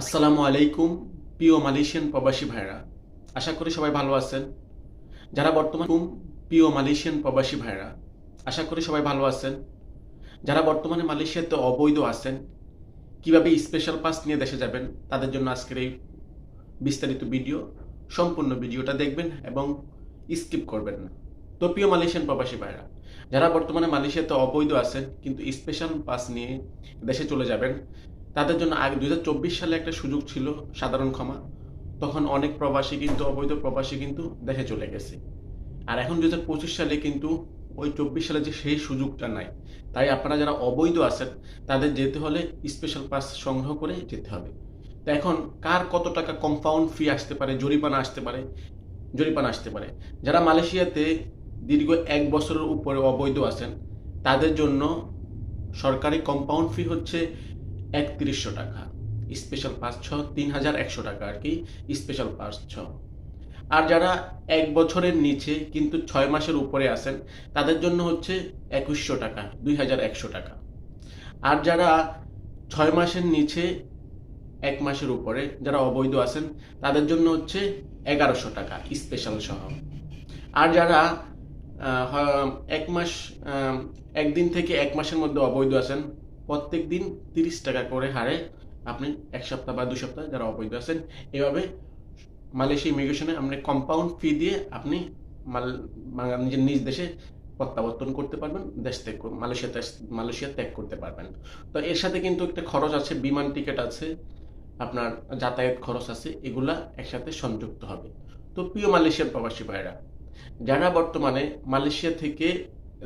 আসসালামু আলাইকুম, প্রিয় মালয়েশিয়ান প্রবাসী ভাইরা আশা করি সবাই ভালো আছেন। যারা বর্তমান প্রিয় মালয়েশিয়ান প্রবাসী ভাইরা আশা করি সবাই ভালো আছেন। যারা বর্তমানে মালয়েশিয়াতে অবৈধ আছেন, কীভাবে স্পেশাল পাস নিয়ে দেশে যাবেন, তাদের জন্য আজকের এই বিস্তারিত ভিডিও, সম্পূর্ণ ভিডিওটা দেখবেন এবং স্কিপ করবেন না। তো প্রিয় মালয়েশিয়ান প্রবাসী ভাইরা যারা বর্তমানে মালয়েশিয়াতে অবৈধ আছেন, কিন্তু স্পেশাল পাস নিয়ে দেশে চলে যাবেন তাদের জন্য আগে দু হাজার চব্বিশ সালে একটা সুযোগ ছিল সাধারণ ক্ষমা। তখন অনেক প্রবাসী কিন্তু, অবৈধ প্রবাসী কিন্তু দেশে চলে গেছে। আর এখন দু হাজার পঁচিশ সালে কিন্তু ওই চব্বিশ সালে যে সেই সুযোগটা নাই। তাই আপনারা যারা অবৈধ আছেন, তাদের যেতে হলে স্পেশাল পাস সংগ্রহ করে যেতে হবে। তো এখন কার কত টাকা কম্পাউন্ড ফি আসতে পারে, জরিমানা আসতে পারে, জরিমানা আসতে পারে? যারা মালয়েশিয়াতে দীর্ঘ এক বছরের উপরে অবৈধ আছেন, তাদের জন্য সরকারি কম্পাউন্ড ফি হচ্ছে একত্রিশশো টাকা। স্পেশাল পাঁচ ছ, তিন হাজার একশো টাকা আর কি স্পেশাল পাঁচ ছ। আর যারা এক বছরের নিচে কিন্তু ছয় মাসের উপরে আছেন, তাদের জন্য হচ্ছে একুশশো টাকা, দুই হাজার একশো টাকা। আর যারা ছয় মাসের নিচে এক মাসের উপরে, যারা অবৈধ আছেন, তাদের জন্য হচ্ছে এগারোশো টাকা স্পেশাল সহ। আর যারা এক মাস একদিন থেকে এক মাসের মধ্যে অবৈধ আছেন প্রত্যেক দিন তিরিশ টাকা করে হারে আপনি এক সপ্তাহ বা দু সপ্তাহ যারা অবৈধ আছেন, এভাবে মালয়েশিয়া ইমিগ্রেশনে আপনি কম্পাউন্ড ফি দিয়ে আপনি মাল নিজের নিজ দেশে প্রত্যাবর্তন করতে পারবেন, দেশ ত্যাগ মালয়েশিয়া মালয়েশিয়া ত্যাগ করতে পারবেন। তো এর সাথে কিন্তু একটা খরচ আছে, বিমান টিকিট আছে, আপনার যাতায়াত খরচ আছে, এগুলা একসাথে সংযুক্ত হবে। তো প্রিয় মালয়েশিয়ার প্রবাসী ভাইরা যারা বর্তমানে মালয়েশিয়া থেকে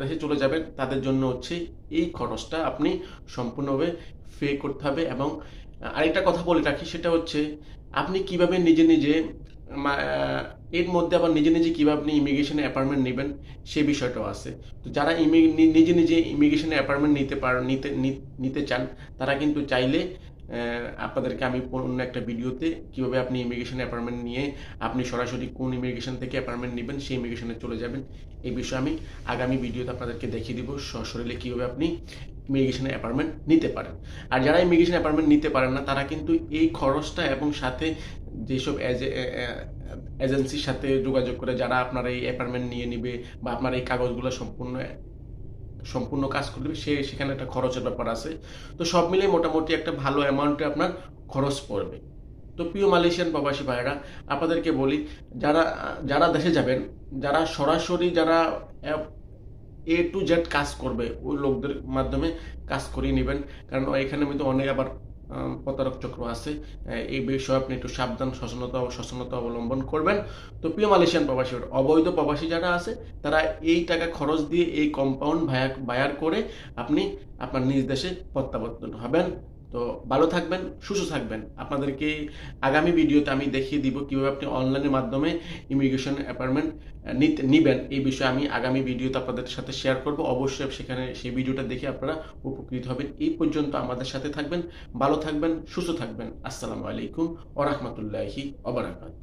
দেশে চলে যাবেন, তাদের জন্য হচ্ছে এই খরচটা আপনি সম্পূর্ণভাবে পে করতে হবে এবং আরেকটা কথা বলে রাখি, সেটা হচ্ছে আপনি কীভাবে নিজে নিজে এর মধ্যে আবার নিজে নিজে কীভাবে আপনি ইমিগ্রেশনে অ্যাপার্টমেন্ট নেবেন, সে বিষয়টাও আছে। তো যারা ইমি- নিজে নিজে ইমিগ্রেশনে অ্যাপার্টমেন্ট নিতে পার, নিতে নিতে চান, তারা কিন্তু চাইলে আপনাদেরকে আমি অন্য একটা ভিডিওতে কীভাবে আপনি ইমিগ্রেশন অ্যাপার্টমেন্ট নিয়ে আপনি সরাসরি কোন ইমিগ্রেশন থেকে অ্যাপার্টমেন্ট নেবেন, সেই ইমিগ্রেশনে চলে যাবেন। এই বিষয়ে আমি আগামী ভিডিওতে আপনাদেরকে দেখিয়ে দিব সশরীরে কীভাবে আপনি ইমিগ্রেশনে অ্যাপার্টমেন্ট নিতে পারেন। আর যারা ইমিগ্রেশন অ্যাপার্টমেন্ট নিতে পারেন না, তারা কিন্তু এই খরচটা এবং সাথে যেসব এজেন্সির সাথে যোগাযোগ করে যারা আপনার এই অ্যাপার্টমেন্ট নিয়ে নিবে বা আপনার এই কাগজগুলো সম্পূর্ণ সম্পূর্ণ কাজ করবে সে সেখানে একটা খরচের ব্যাপার আছে। তো সব মিলিয়ে মোটামুটি একটা ভালো অ্যামাউন্টে আপনার খরচ পড়বে। তো প্রিয় মালয়েশিয়ান প্রবাসী ভাইয়েরা, আপনাদেরকে বলি, যারা যারা দেশে যাবেন, যারা সরাসরি যারা এ টু জেড কাজ করবে, ওই লোকদের মাধ্যমে কাজ করিয়ে নেবেন। কারণ এখানে কিন্তু অনেক আবার প্রতারক চক্র আছে। এই বিষয়ে আপনি একটু সাবধান, সচেতনতা সচেতনতা অবলম্বন করবেন। তো প্রিয় মালয়েশিয়ান প্রবাসী অবৈধ প্রবাসী যারা আছে, তারা এই টাকা খরচ দিয়ে এই কম্পাউন্ড ভায়া বায়ার করে আপনি আপনার নিজ দেশে প্রত্যাবর্তন হবেন। তো ভালো থাকবেন, সুস্থ থাকবেন। আপনাদেরকে আগামী ভিডিওতে আমি দেখিয়ে দিব কীভাবে আপনি অনলাইনের মাধ্যমে ইমিগ্রেশন অ্যাপয়েন্টমেন্ট নিতে, নিবেন। এই বিষয়ে আমি আগামী ভিডিওতে আপনাদের সাথে শেয়ার করব। অবশ্যই সেখানে সেই ভিডিওটা দেখে আপনারা উপকৃত হবেন। এই পর্যন্ত আমাদের সাথে থাকবেন, ভালো থাকবেন, সুস্থ থাকবেন। আসসালামু আলাইকুম ওরহমতুল্লাহি অবরাকাত